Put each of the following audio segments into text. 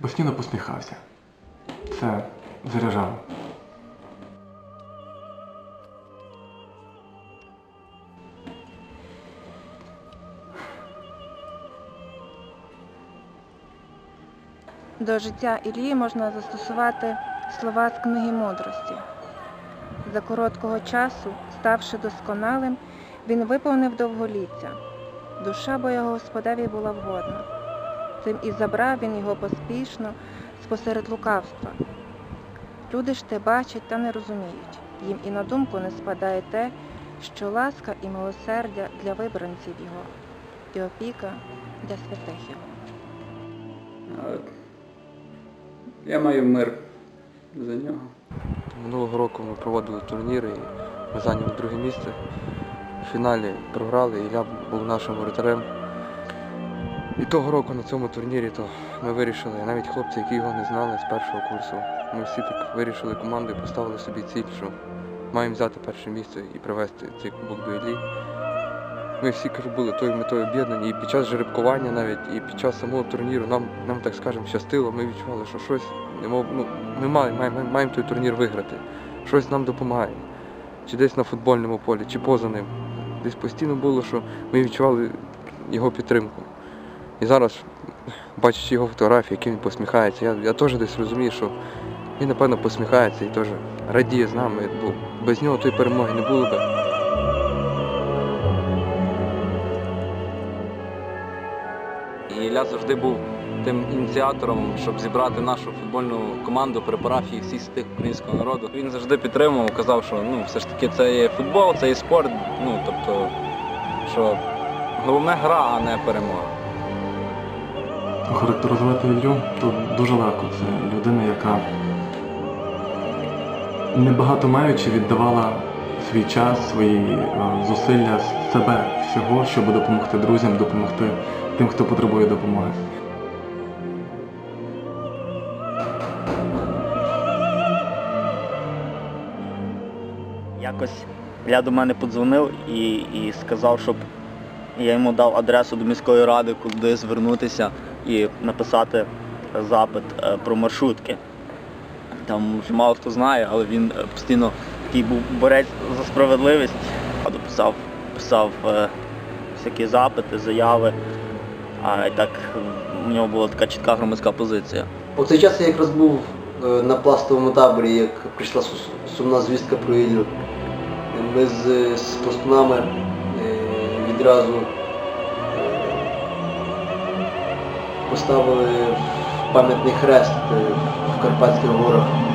Постійно посміхався. Це заряджало. До життя Ілії можна застосувати слова з книги мудрості. За короткого часу, ставши досконалим, він виповнив довголіття. Душа бо його Господеві була вгодна. Цим і забрав він його поспішно спосеред лукавства. Люди ж те бачать та не розуміють. Їм і на думку не спадає те, що ласка і милосердя для вибранців його, і опіка для святих його. Я маю мир за нього. Минулого року ми проводили турніри і ми зайняли друге місце. В фіналі програли, Ілля був нашим воротарем. І того року на цьому турнірі то ми вирішили, навіть хлопці, які його не знали з першого курсу, ми всі так вирішили командою, поставили собі ціль, що маємо взяти перше місце і привезти цей кубок до Іллі. Ми всі кажу, були тою метою об'єднані і під час жеребкування навіть, і під час самого турніру нам, нам так скажемо, щастило. Ми відчували, що щось ну, ми маємо, маємо, маємо той турнір виграти. Щось нам допомагає. Чи десь на футбольному полі, чи поза ним. Десь постійно було, що ми відчували його підтримку. І зараз, бачачи його фотографії, як він посміхається, я, я теж десь розумію, що він, напевно, посміхається і теж радіє з нами, бо без нього тої перемоги не було би. І Ілля завжди був тим ініціатором, щоб зібрати нашу футбольну команду при парафії всіх святих українського народу. Він завжди підтримував, казав, що ну все ж таки це є футбол, це є спорт. Ну тобто, що головне гра, а не перемога. Охарактеризувати Іллю то дуже легко. Це людина, яка небагато маючи віддавала свій час, свої е, зусилля, себе всього, щоб допомогти друзям, допомогти тим, хто потребує допомоги. Якось я до мене подзвонив і, і сказав, щоб я йому дав адресу до міської ради, куди звернутися і написати запит е, про маршрутки. Там вже мало хто знає, але він е, постійно такий був борець за справедливість. Писав, писав е, всякі запити, заяви. А і так е, у нього була така чітка громадська позиція. У цей час я якраз був е, на пластовому таборі, як прийшла сумна звістка про Іллю. Ми з, з пластунами е, відразу е, поставили пам'ятний хрест е, в Карпатських горах.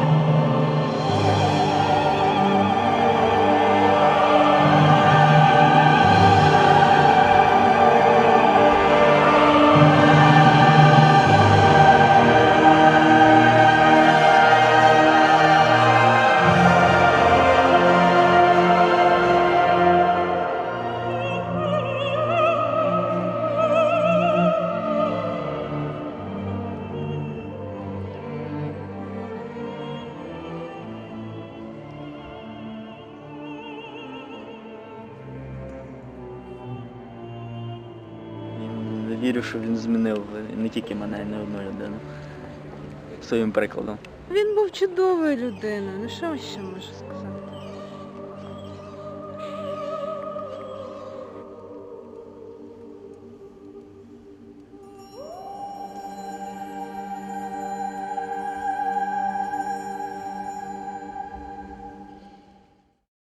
Вірю, що він змінив не тільки мене, а не одну людину своїм прикладом. Він був чудовою людиною. Ну що ще можу сказати?